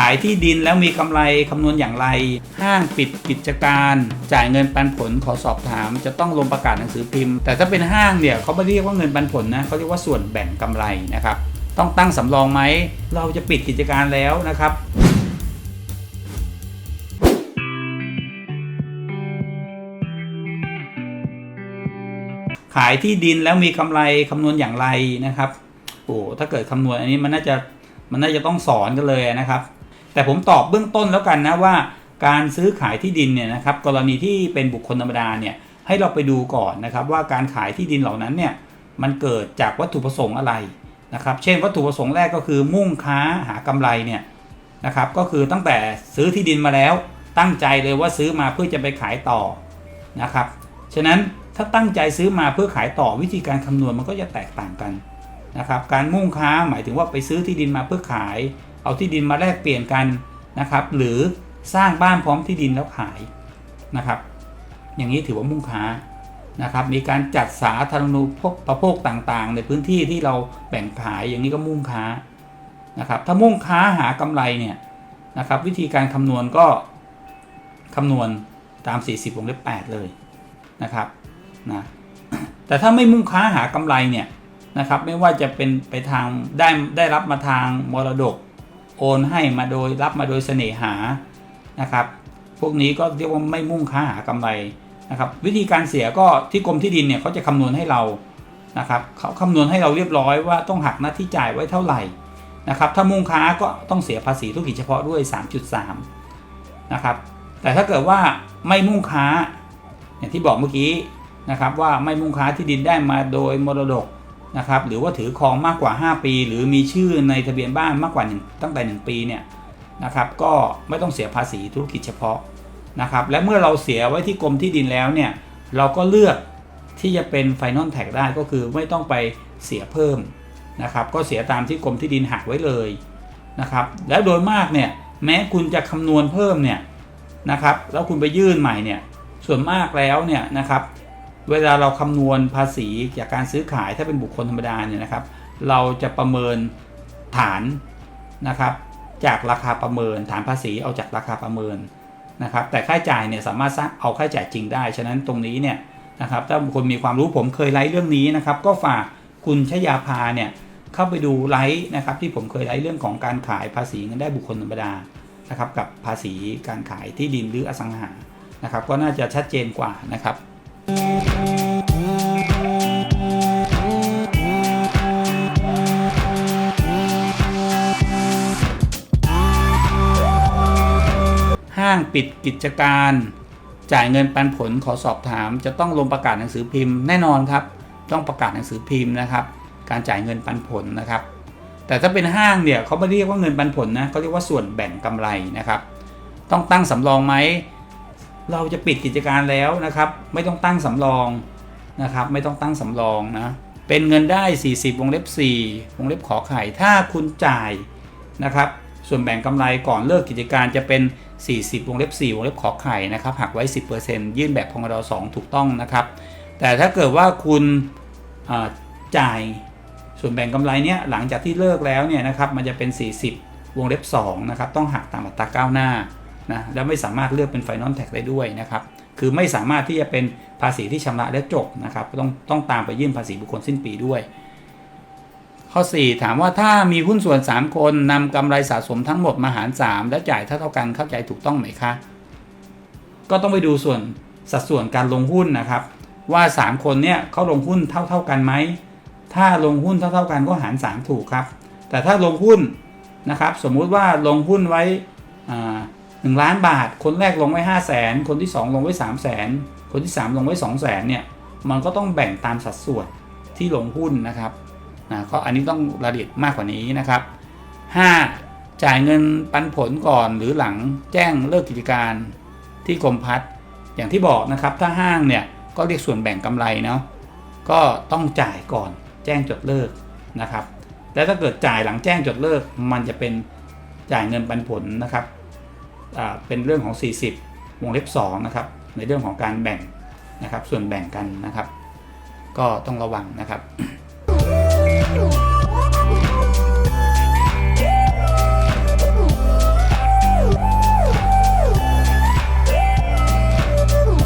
ขายที่ดินแล้วมีกำไรคำนวณอย่างไร ห้างปิดกิจการ จ่ายเงินปันผลขอสอบถาม จะต้องลงประกาศหนังสือพิมพ์ แต่ถ้าเป็นห้างเนี่ยเขาไม่เรียกว่าเงินปันผลนะเขาเรียกว่าส่วนแบ่งกำไรนะครับ ต้องตั้งสำรองไหม เราจะปิดกิจการแล้วนะครับขายที่ดินแล้วมีกำไรคำนวณอย่างไรนะครับ โอ้ ถ้าเกิดคำนวณอันนี้มันน่าจะมันน่าจะต้องสอนกันเลยนะครับ แต่ผมตอบเบื้องต้นแล้วกันนะว่า การซื้อขายที่ดินเนี่ยนะครับกรณีที่เป็นบุคคลธรรมดาเนี่ยให้เราไปดูก่อนนะครับว่าการขายที่ดินเหล่านั้นเนี่ยมันเกิดจากวัตถุประสงค์อะไรนะครับ เช่นวัตถุประสงค์แรกก็คือมุ่งค้าหากำไรเนี่ยนะครับก็คือตั้งแต่ซื้อที่ดินมาแล้ว ตั้งใจเลยว่าซื้อมาเพื่อจะไปขายต่อนะครับฉะนั้นถ้าตั้งใจซื้อมาเพื่อขายต่อวิธีการคำนวณมันก็จะแตกต่างกันนะครับการมุ่งค้าหมายถึงว่าไปซื้อที่ดินมาเพื่อขาย เอาที่ดินมาแลกเปลี่ยนกันนะครับ หรือสร้างบ้านพร้อมที่ดินแล้วขายนะครับ อย่างนี้ถือว่ามุ่งค้านะครับ มีการจัดสาธารณูปโภคต่างๆ ในพื้นที่ที่เราแบ่งขายอย่างนี้ก็มุ่งค้านะครับ ถ้ามุ่งค้าหากำไรเนี่ยนะครับ วิธีการคำนวณก็คำนวณตาม 40วงเล็บ8เลยนะครับนะแต่ถ้าไม่มุ่งค้าหากำไรเนี่ยนะครับ ไม่ว่าจะเป็นไปทางได้ได้รับมาทางมรดก โอนให้มาโดยรับมาโดยเสน่หานะครับ พวกนี้ก็เรียกว่าไม่มุ่งค้าหากำไรนะครับ วิธีการเสียก็ที่กรมที่ดินเนี่ยเขาจะคำนวณให้เรานะครับเขาคำนวณให้เราเรียบร้อยว่าต้องหักหน้าที่จ่ายไว้เท่าไหร่นะครับ ถ้ามุ่งค้าก็ต้องเสียภาษีธุรกิจเฉพาะด้วย 3.3นะครับแต่ถ้าเกิดว่าไม่มุ่งค้า อย่างที่บอกเมื่อกี้นะครับว่าไม่มุ่งค้าที่ดินได้มาโดยมรดก นะครับหรือว่าถือครองมากกว่า 5 ปี หรือมีชื่อในทะเบียนบ้านมากกว่า 1 ตั้งแต่ 1 ปีเนี่ยนะครับก็ไม่ต้องเสียภาษีธุรกิจเฉพาะนะครับและเมื่อเราเสียไว้ที่กรมที่ดินแล้วเนี่ยเราก็เลือกที่จะเป็นไฟนอลแท็กได้ก็คือไม่ต้องไปเสียเพิ่มนะครับก็เสียตามที่กรมที่ดินหักไว้เลยนะครับแล้วโดยมากเนี่ยแม้คุณจะคำนวณเพิ่มเนี่ยนะครับแล้วคุณไปยื่นใหม่เนี่ยส่วนมากแล้วเนี่ยนะครับ เวลาเราคำนวณภาษีจากการซื้อขายถ้าเป็นบุคคลธรรมดาเนี่ยนะครับ เราจะประเมินฐานนะครับ จากราคาประเมิน ฐานภาษีเอาจากราคาประเมินนะครับ แต่ค่าจ่ายเนี่ยสามารถสร้างเอาค่าจ่ายจริงได้ ฉะนั้นตรงนี้เนี่ยนะครับ ถ้าบุคคลมีความรู้ผมเคยไลฟ์เรื่องนี้นะครับ ก็ฝากคุณชยาภาเนี่ยเข้าไปดูไลฟ์นะครับที่ผมเคยไลฟ์เรื่องของการขายภาษีเงินได้บุคคลธรรมดานะครับ กับภาษีการขายที่ดินหรืออสังหานะครับ ก็น่าจะชัดเจนกว่านะครับ ห้างปิดกิจการ จ่ายเงินปันผลขอสอบถาม จะต้องลงประกาศหนังสือพิมพ์แน่นอนครับ ต้องประกาศหนังสือพิมพ์นะครับ การจ่ายเงินปันผลนะครับ แต่ถ้าเป็นห้างเนี่ยเขาไม่เรียกว่าเงินปันผลนะเขาเรียกว่าส่วนแบ่งกำไรนะครับ ต้องตั้งสำรองไหม เราจะปิดกิจการแล้วนะครับ ไม่ต้องตั้งสำรองนะครับ ไม่ต้องตั้งสำรองนะเป็นเงินได้ 40 วงเล็บ 4 วงเล็บขอไข่ ถ้าคุณจ่ายนะครับ ส่วนแบ่งกำไรก่อนเลิกกิจการจะเป็น 40 วงเล็บ 4 วงเล็บขอไข่นะครับ หักไว้ 10%ยื่นแบบพงด2ถูกต้องนะครับ แต่ถ้าเกิดว่าคุณจ่ายส่วนแบ่งกำไรเนี่ยหลังจากที่เลิกแล้วเนี่ยนะครับ มันจะเป็น 40 วงเล็บ2นะครับ ต้องหักตามอัตราก้าวหน้า นะแล้วไม่สามารถเลือกเป็นไฟนอลแท็กได้ด้วยนะครับ คือไม่สามารถที่จะเป็นภาษีที่ชำระและจบนะครับ ต้องต้องตามไปยื่นภาษีบุคคลสิ้นปีด้วย ข้อ 4 ถามว่าถ้ามีหุ้นส่วน 3 คนนำกำไรสะสมทั้งหมดมาหาร 3 และจ่ายเท่าเท่ากันเข้าใจถูกต้องไหมคะ ก็ต้องไปดูส่วนสัดส่วนการลงหุ้นนะครับ ว่า 3 คนเนี่ยเขาลงหุ้นเท่าเท่ากันไหมถ้าลงหุ้นเท่าเท่ากันก็หาร 3 ถูกครับ แต่ถ้าลงหุ้นนะครับ สมมุติว่าลงหุ้นไว้ อ่าหนึ่งล้านบาท คนแรกลงไว้ห้าแสนคนที่ 2 ลงไว้3 0 0แสนคนที่ 3 ลงไว้2 0 0แสนเนี่ยมันก็ต้องแบ่งตามสัดส่วนที่ลงหุ้นนะครับนะก็อันนี้ต้องรายละเอียดมากกว่านี้นะครับ 5. จ่ายเงินปันผลก่อนหรือหลังแจ้งเลิกกิจการที่กรมพัฒน์อย่างที่บอกนะครับ ถ้าห้างเนี่ยก็เรียกส่วนแบ่งกำไรเนาะก็ต้องจ่ายก่อนแจ้งจดเลิกนะครับ แล้วถ้าเกิดจ่ายหลังแจ้งจดเลิก มันจะเป็นจ่ายเงินปันผลนะครับ เป็นเรื่องของ 40 วงเล็บ2นะครับในเรื่องของการแบ่งนะครับส่วนแบ่งกันนะครับ ก็ต้องระวังนะครับ